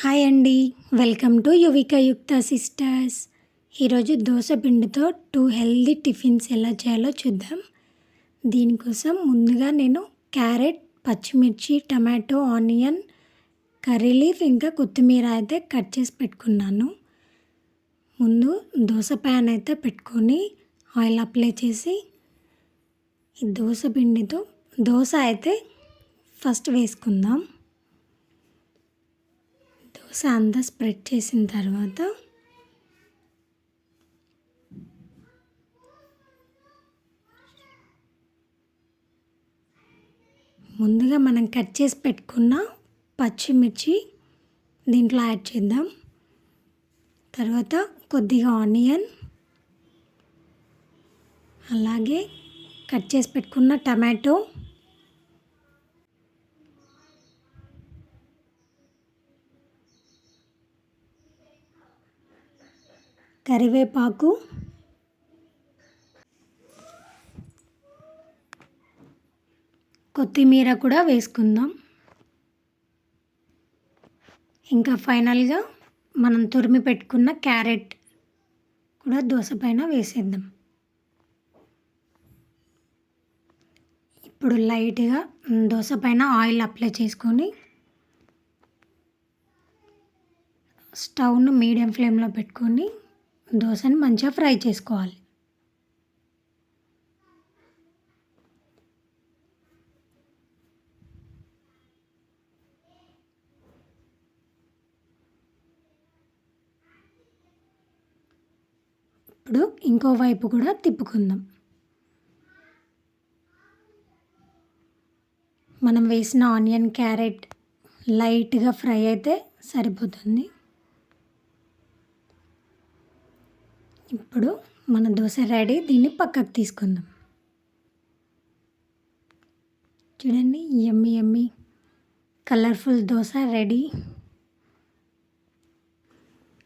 Hi అండి. Welcome to Yuvika యుక్త sisters. ఈరోజు దోశ పిండితో టూ హెల్దీ టిఫిన్స్ ఎలా చేయాలో చూద్దాం. దీనికోసం ముందుగా నేను క్యారెట్ పచ్చిమిర్చి టమాటో ఆనియన్ కర్రీ లీఫ్ ఇంకా కొత్తిమీర అయితే కట్ చేసి పెట్టుకున్నాను. ముందు దోశ ప్యాన్ అయితే పెట్టుకొని ఆయిల్ అప్లై చేసి ఈ దోశ పిండితో దోశ అయితే ఫస్ట్ వేసుకుందాం. దోశ అంతా స్ప్రెడ్ చేసిన తర్వాత ముందుగా మనం కట్ చేసి పెట్టుకున్న పచ్చిమిర్చి దీంట్లో యాడ్ చేద్దాం. తర్వాత కొద్దిగా ఆనియన్ అలాగే కట్ చేసి పెట్టుకున్న టమాటో కరివేపాకు. కొత్తిమీర కూడా వేసుకుందాం. ఇంకా ఫైనల్గా మనం తురిమి పెట్టుకున్న క్యారెట్ కూడా దోశ పైన వేసేద్దాం. ఇప్పుడు లైట్గా దోశ పైన ఆయిల్ అప్లై చేసుకొని స్టవ్ను మీడియం ఫ్లేమ్లో పెట్టుకొని దోశని మంచిగా ఫ్రై చేసుకోవాలి. ఇప్పుడు ఇంకో వైపు కూడా తిప్పుకుందాం. మనం వేసిన ఆనియన్ క్యారెట్ లైట్గా ఫ్రై అయితే సరిపోతుంది. ఇప్పుడు మన దోశ రెడీ దీన్ని పక్కకు తీసుకుందాం. చూడండి yummy yummy colourful dosa ready.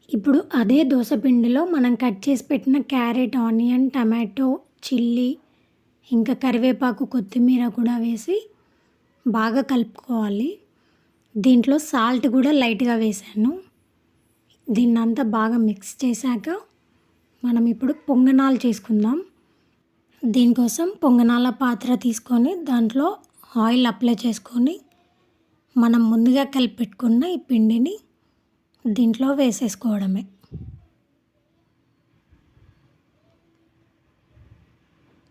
ఇప్పుడు అదే దోశ పిండిలో మనం కట్ చేసి పెట్టిన క్యారెట్ ఆనియన్ టమాటో చిల్లీ ఇంకా కరివేపాకు కొత్తిమీర కూడా వేసి బాగా కలుపుకోవాలి. దీంట్లో సాల్ట్ కూడా లైట్గా వేసాను. దీన్నంతా బాగా మిక్స్ చేశాక మనం ఇప్పుడు పొంగనాలు చేసుకుందాం. దీనికోసం పొంగనాల పాత్ర తీసుకొని దాంట్లో ఆయిల్ అప్లై చేసుకొని మనం ముందుగా కలిపి పెట్టుకున్న ఈ పిండిని దీంట్లో వేసేసుకోవడమే.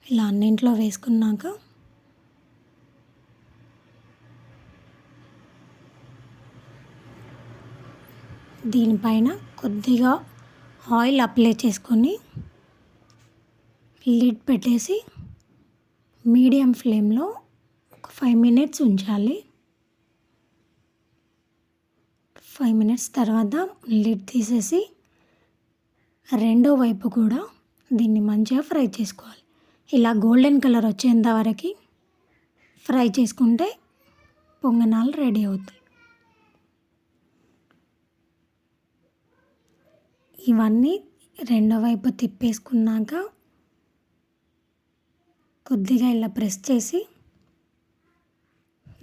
ఇలా అన్నింట్లో వేసుకున్నాక దీనిపైన కొద్దిగా ఆయిల్ అప్లై చేసుకొని లిడ్ పెట్టేసి మీడియం ఫ్లేమ్లో ఒక ఫైవ్ మినిట్స్ ఉంచాలి. ఫైవ్ మినిట్స్ తర్వాత లిడ్ తీసేసి రెండో వైపు కూడా దీన్ని మంచిగా ఫ్రై చేసుకోవాలి. ఇలా గోల్డెన్ కలర్ వచ్చేంత వరకు ఫ్రై చేసుకుంటే పొంగనాలు రెడీ అవుతాయి. ఇవన్నీ రెండో వైపు తిప్పేసుకున్నాక కొద్దిగా ఇలా ప్రెస్ చేసి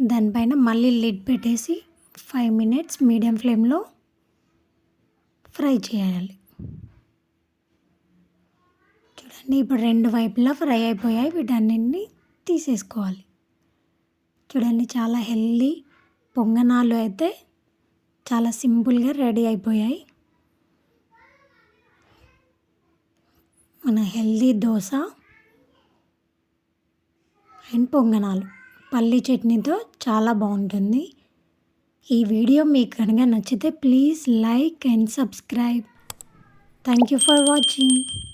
దానిపైన మళ్ళీ లిడ్ పెట్టేసి ఫైవ్ మినిట్స్ మీడియం ఫ్లేమ్లో ఫ్రై చేయాలి. చూడండి ఇప్పుడు రెండు వైపులా ఫ్రై అయిపోయాయి. వీటన్నింటినీ తీసేసుకోవాలి. చూడండి చాలా హెల్దీ పొంగనాలు అయితే చాలా సింపుల్గా రెడీ అయిపోయాయి. మన హెల్దీ దోశ అండ్ పొంగనాలు. పల్లి చట్నీతో చాలా బాగుంటుంది. ఈ వీడియో మీకు కనుక నచ్చితే please like and subscribe. Thank you for watching.